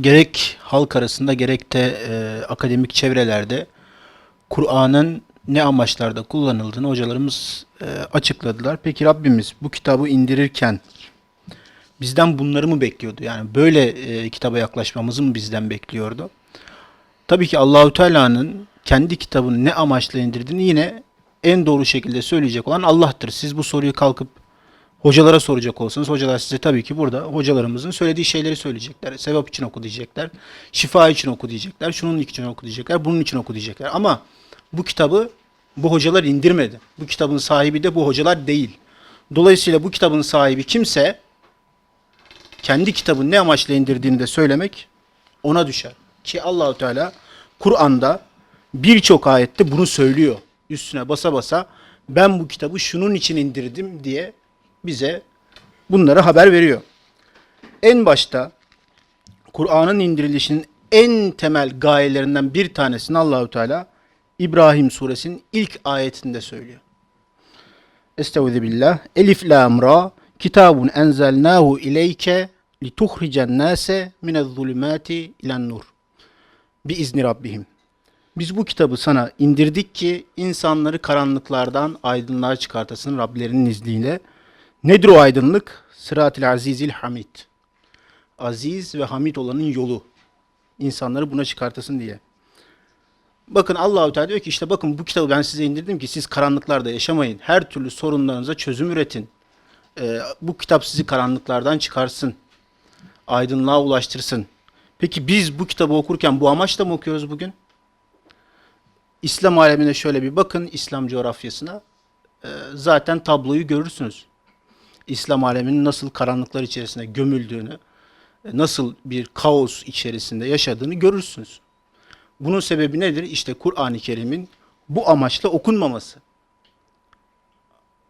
gerek halk arasında gerek de e, akademik çevrelerde Kur'an'ın ne amaçlarda kullanıldığını hocalarımız e, açıkladılar. Peki Rabbimiz bu kitabı indirirken bizden bunları mı bekliyordu? Yani böyle e, kitaba yaklaşmamızı mı bizden bekliyordu? Tabii ki Allahü Teala'nın kendi kitabını ne amaçla indirdiğini yine en doğru şekilde söyleyecek olan Allah'tır. Siz bu soruyu kalkıp hocalara soracak olsanız hocalar size tabii ki burada hocalarımızın söylediği şeyleri söyleyecekler. Sevap için oku diyecekler. Şifa için oku diyecekler. Şunun için oku diyecekler. Bunun için oku diyecekler. Ama bu kitabı bu hocalar indirmedi. Bu kitabın sahibi de bu hocalar değil. Dolayısıyla bu kitabın sahibi kimse kendi kitabını ne amaçla indirdiğini de söylemek ona düşer. Ki Allahu Teala Kur'an'da birçok ayette bunu söylüyor. Üstüne basa basa ben bu kitabı şunun için indirdim diye bize bunları haber veriyor. En başta Kur'an'ın indirilişinin en temel gayelerinden bir tanesini Allahü Teala İbrahim suresinin ilk ayetinde söylüyor. Estaizu billah. Elif lam ra kitabun enzelnahu ileyke lituhricen nase minez-zulümati ilen nur. Bi izni rabbihim. Biz bu kitabı sana indirdik ki insanları karanlıklardan aydınlığa çıkartasın Rablerinin izniyle. Nedir o aydınlık? Sırat-ı azizil hamid. Aziz ve hamid olanın yolu. İnsanları buna çıkartasın diye. Bakın Allahu Teala diyor ki işte bakın bu kitabı ben size indirdim ki siz karanlıklarda yaşamayın. Her türlü sorunlarınıza çözüm üretin. Ee, bu kitap sizi karanlıklardan çıkarsın. Aydınlığa ulaştırsın. Peki biz bu kitabı okurken bu amaçla mı okuyoruz bugün? İslam alemine şöyle bir bakın, İslam coğrafyasına. Ee, zaten tabloyu görürsünüz. İslam aleminin nasıl karanlıklar içerisinde gömüldüğünü, e, nasıl bir kaos içerisinde yaşadığını görürsünüz. Bunun sebebi nedir? İşte Kur'an-ı Kerim'in bu amaçla okunmaması.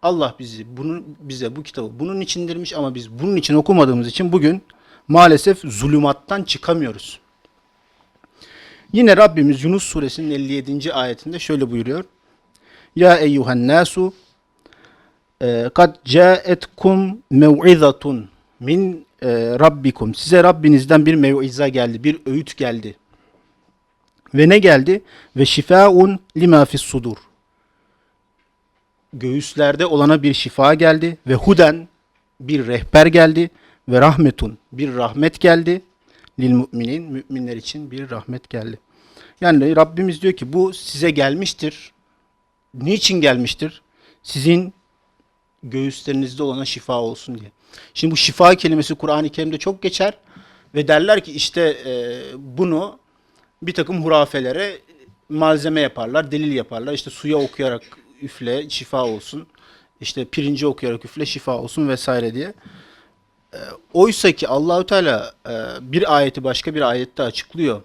Allah bizi bunu bize bu kitabı bunun için indirmiş ama biz bunun için okumadığımız için bugün maalesef zulümattan çıkamıyoruz. Yine Rabbimiz Yunus suresinin 57. ayetinde şöyle buyuruyor. Ya eyyuhen nasu kad caetkum mev'izatun min e, rabbikum. Size Rabbinizden bir mev'iza geldi, bir öğüt geldi. Ve ne geldi? Ve şifaun lima fis sudur. Göğüslerde olana bir şifa geldi ve huden bir rehber geldi ve rahmetun bir rahmet geldi. Lil müminin müminler için bir rahmet geldi. Yani Rabbimiz diyor ki bu size gelmiştir. Niçin gelmiştir? Sizin göğüslerinizde olana şifa olsun diye. Şimdi bu şifa kelimesi Kur'an-ı Kerim'de çok geçer ve derler ki işte e, bunu bir takım hurafelere malzeme yaparlar, delil yaparlar. İşte suya okuyarak üfle şifa olsun. İşte pirinci okuyarak üfle şifa olsun vesaire diye. E, oysa ki Allahü Teala e, bir ayeti başka bir ayette açıklıyor.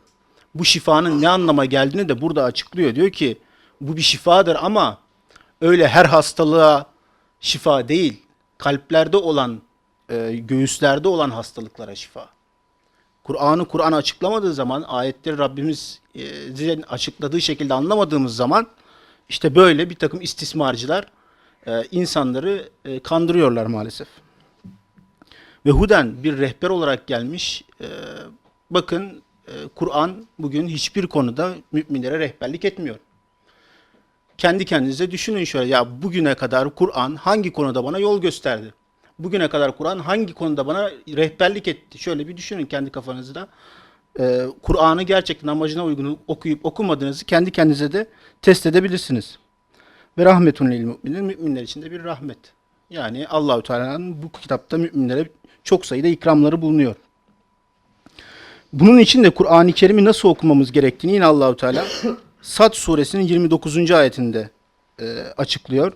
Bu şifanın ne anlama geldiğini de burada açıklıyor. Diyor ki bu bir şifadır ama öyle her hastalığa şifa değil. Kalplerde olan, e, göğüslerde olan hastalıklara şifa. Kur'an'ı Kur'an açıklamadığı zaman, ayetleri Rabbimiz e, açıkladığı şekilde anlamadığımız zaman işte böyle bir takım istismarcılar e, insanları e, kandırıyorlar maalesef. Ve Huden bir rehber olarak gelmiş. E, bakın e, Kur'an bugün hiçbir konuda müminlere rehberlik etmiyor. Kendi kendinize düşünün şöyle ya bugüne kadar Kur'an hangi konuda bana yol gösterdi? Bugüne kadar Kur'an hangi konuda bana rehberlik etti? Şöyle bir düşünün kendi kafanızda. Ee, Kur'an'ı gerçekten amacına uygun okuyup okumadığınızı kendi kendinize de test edebilirsiniz. Ve rahmetun lil müminin müminler için de bir rahmet. Yani Allahü Teala'nın bu kitapta müminlere çok sayıda ikramları bulunuyor. Bunun için de Kur'an-ı Kerim'i nasıl okumamız gerektiğini yine Allahü Teala Sad suresinin 29. ayetinde e, açıklıyor.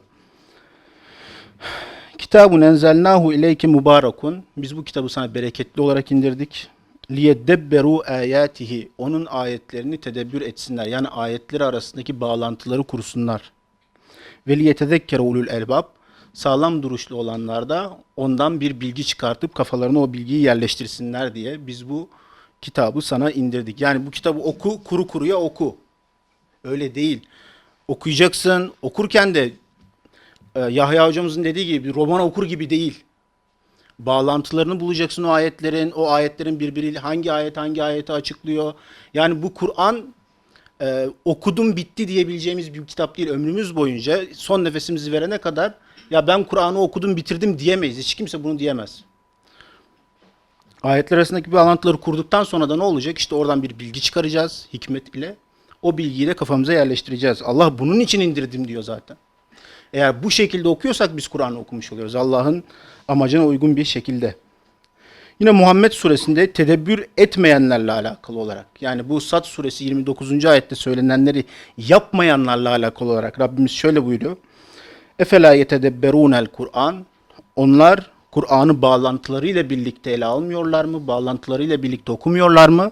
Kitabun enzelnahu ileyke mübarekun. Biz bu kitabı sana bereketli olarak indirdik. Liyedebberu ayatihi. Onun ayetlerini tedebbür etsinler. Yani ayetleri arasındaki bağlantıları kursunlar. Ve liyetezekkere ulul elbab. Sağlam duruşlu olanlar da ondan bir bilgi çıkartıp kafalarına o bilgiyi yerleştirsinler diye biz bu kitabı sana indirdik. Yani bu kitabı oku, kuru kuruya oku. Öyle değil. Okuyacaksın. Okurken de e, Yahya hocamızın dediği gibi roman okur gibi değil. Bağlantılarını bulacaksın o ayetlerin. O ayetlerin birbiriyle hangi ayet hangi ayeti açıklıyor. Yani bu Kur'an e, okudum bitti diyebileceğimiz bir kitap değil. Ömrümüz boyunca son nefesimizi verene kadar ya ben Kur'an'ı okudum bitirdim diyemeyiz. Hiç kimse bunu diyemez. Ayetler arasındaki bağlantıları kurduktan sonra da ne olacak? İşte oradan bir bilgi çıkaracağız hikmet ile. O bilgiyi de kafamıza yerleştireceğiz. Allah bunun için indirdim diyor zaten. Eğer bu şekilde okuyorsak biz Kur'an'ı okumuş oluyoruz. Allah'ın amacına uygun bir şekilde. Yine Muhammed suresinde tedebbür etmeyenlerle alakalı olarak yani bu Sad suresi 29. ayette söylenenleri yapmayanlarla alakalı olarak Rabbimiz şöyle buyuruyor. Efela yetedebberunel Kur'an onlar Kur'an'ı bağlantılarıyla birlikte ele almıyorlar mı? Bağlantılarıyla birlikte okumuyorlar mı?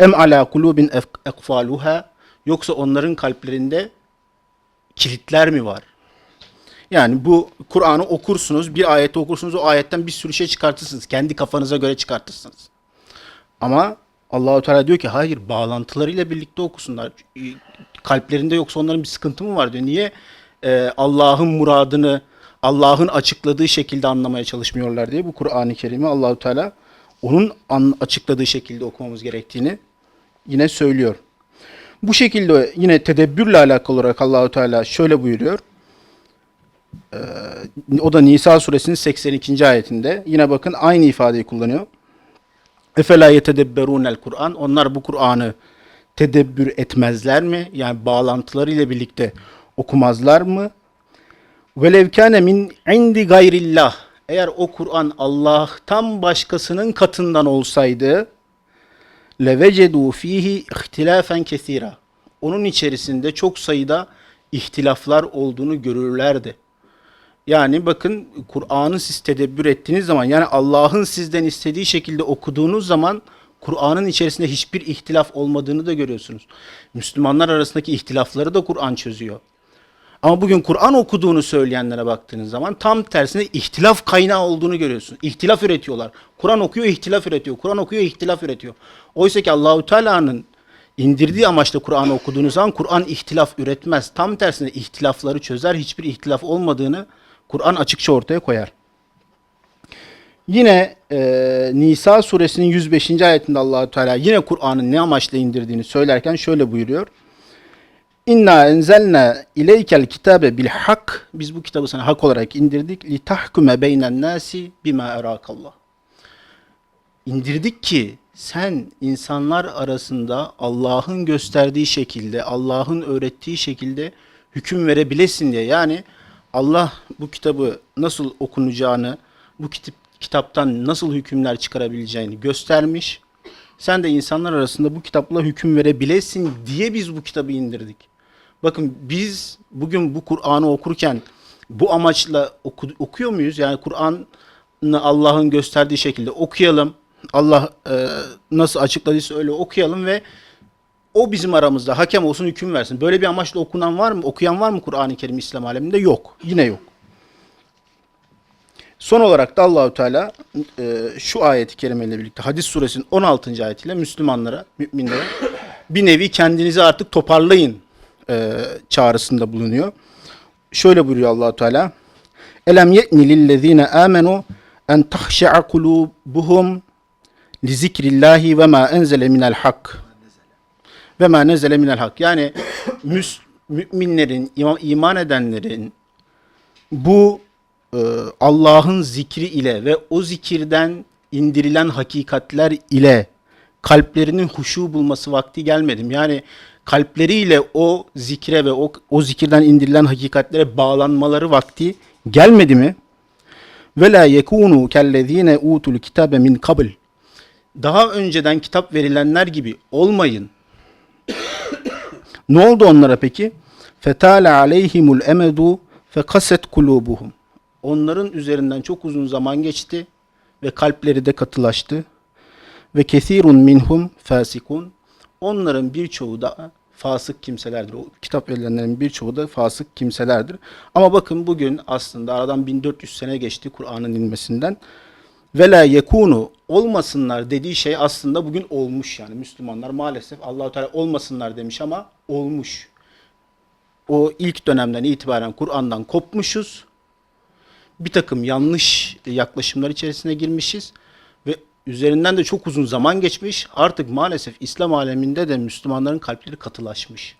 Em ala kulubin ekfaluha yoksa onların kalplerinde kilitler mi var? Yani bu Kur'an'ı okursunuz, bir ayeti okursunuz, o ayetten bir sürü şey çıkartırsınız. Kendi kafanıza göre çıkartırsınız. Ama Allahu Teala diyor ki hayır, bağlantılarıyla birlikte okusunlar. Kalplerinde yoksa onların bir sıkıntı mı var diyor. Niye e, Allah'ın muradını Allah'ın açıkladığı şekilde anlamaya çalışmıyorlar diye bu Kur'an-ı Kerim'i Allahu Teala onun açıkladığı şekilde okumamız gerektiğini yine söylüyor. Bu şekilde yine tedebbürle alakalı olarak Allahu Teala şöyle buyuruyor. Ee, o da Nisa suresinin 82. ayetinde. Yine bakın aynı ifadeyi kullanıyor. Efela yetedebberunel Kur'an. Onlar bu Kur'an'ı tedebbür etmezler mi? Yani bağlantılarıyla birlikte okumazlar mı? Velev kâne min indi gayrillah. Eğer o Kur'an Allah'tan başkasının katından olsaydı levecedu fihi ihtilafen kesira. Onun içerisinde çok sayıda ihtilaflar olduğunu görürlerdi. Yani bakın Kur'an'ı siz tedebbür ettiğiniz zaman yani Allah'ın sizden istediği şekilde okuduğunuz zaman Kur'an'ın içerisinde hiçbir ihtilaf olmadığını da görüyorsunuz. Müslümanlar arasındaki ihtilafları da Kur'an çözüyor. Ama bugün Kur'an okuduğunu söyleyenlere baktığınız zaman tam tersine ihtilaf kaynağı olduğunu görüyorsun. İhtilaf üretiyorlar. Kur'an okuyor, ihtilaf üretiyor. Kur'an okuyor, ihtilaf üretiyor. Oysa ki Allahu Teala'nın indirdiği amaçla Kur'an'ı okuduğunuz zaman Kur'an ihtilaf üretmez. Tam tersine ihtilafları çözer. Hiçbir ihtilaf olmadığını Kur'an açıkça ortaya koyar. Yine e, Nisa suresinin 105. ayetinde Allahu Teala yine Kur'an'ın ne amaçla indirdiğini söylerken şöyle buyuruyor. İnna enzelna ileykel kitabe bil hak. Biz bu kitabı sana hak olarak indirdik. Li tahkume beynen nasi bima erakallah. İndirdik ki sen insanlar arasında Allah'ın gösterdiği şekilde, Allah'ın öğrettiği şekilde hüküm verebilesin diye. Yani Allah bu kitabı nasıl okunacağını, bu kitap, kitaptan nasıl hükümler çıkarabileceğini göstermiş. Sen de insanlar arasında bu kitapla hüküm verebilesin diye biz bu kitabı indirdik. Bakın biz bugün bu Kur'an'ı okurken bu amaçla oku, okuyor muyuz? Yani Kur'an'ı Allah'ın gösterdiği şekilde okuyalım. Allah e, nasıl açıkladıysa öyle okuyalım ve o bizim aramızda hakem olsun hüküm versin. Böyle bir amaçla okunan var mı? Okuyan var mı Kur'an-ı Kerim İslam aleminde? Yok. Yine yok. Son olarak da Allahu Teala e, şu ayeti kerimeyle birlikte Hadis suresinin 16. ayetiyle Müslümanlara, müminlere bir nevi kendinizi artık toparlayın e, çağrısında bulunuyor. Şöyle buyuruyor Allahu Teala: "Elem ye'ni lillezine amenu en tahşa'a kulubuhum li zikrillahi ve ma enzele minel hak." Ve ma nezele minel hak. Yani müs, müminlerin, iman edenlerin bu e, Allah'ın zikri ile ve o zikirden indirilen hakikatler ile kalplerinin huşu bulması vakti gelmedim. Yani kalpleriyle o zikre ve o, o zikirden indirilen hakikatlere bağlanmaları vakti gelmedi mi? Ve la yekunu kellezine utul kitabe min kabl. Daha önceden kitap verilenler gibi olmayın. ne oldu onlara peki? Fetale aleyhimul emedu fekaset kulubuhum. Onların üzerinden çok uzun zaman geçti ve kalpleri de katılaştı. Ve kesirun minhum fasikun. Onların birçoğu da fasık kimselerdir. O kitap verilenlerin birçoğu da fasık kimselerdir. Ama bakın bugün aslında aradan 1400 sene geçti Kur'an'ın inmesinden. Ve la yekunu olmasınlar dediği şey aslında bugün olmuş yani Müslümanlar maalesef Allahu Teala olmasınlar demiş ama olmuş. O ilk dönemden itibaren Kur'an'dan kopmuşuz. bir takım yanlış yaklaşımlar içerisine girmişiz üzerinden de çok uzun zaman geçmiş. Artık maalesef İslam aleminde de Müslümanların kalpleri katılaşmış.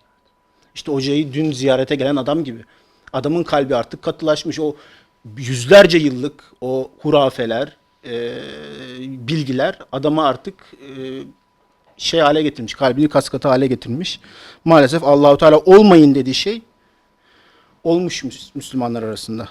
İşte hocayı dün ziyarete gelen adam gibi. Adamın kalbi artık katılaşmış. O yüzlerce yıllık o hurafeler, e, bilgiler adamı artık e, şey hale getirmiş. Kalbini kaskatı hale getirmiş. Maalesef Allahu Teala olmayın dediği şey olmuş Müs- Müslümanlar arasında.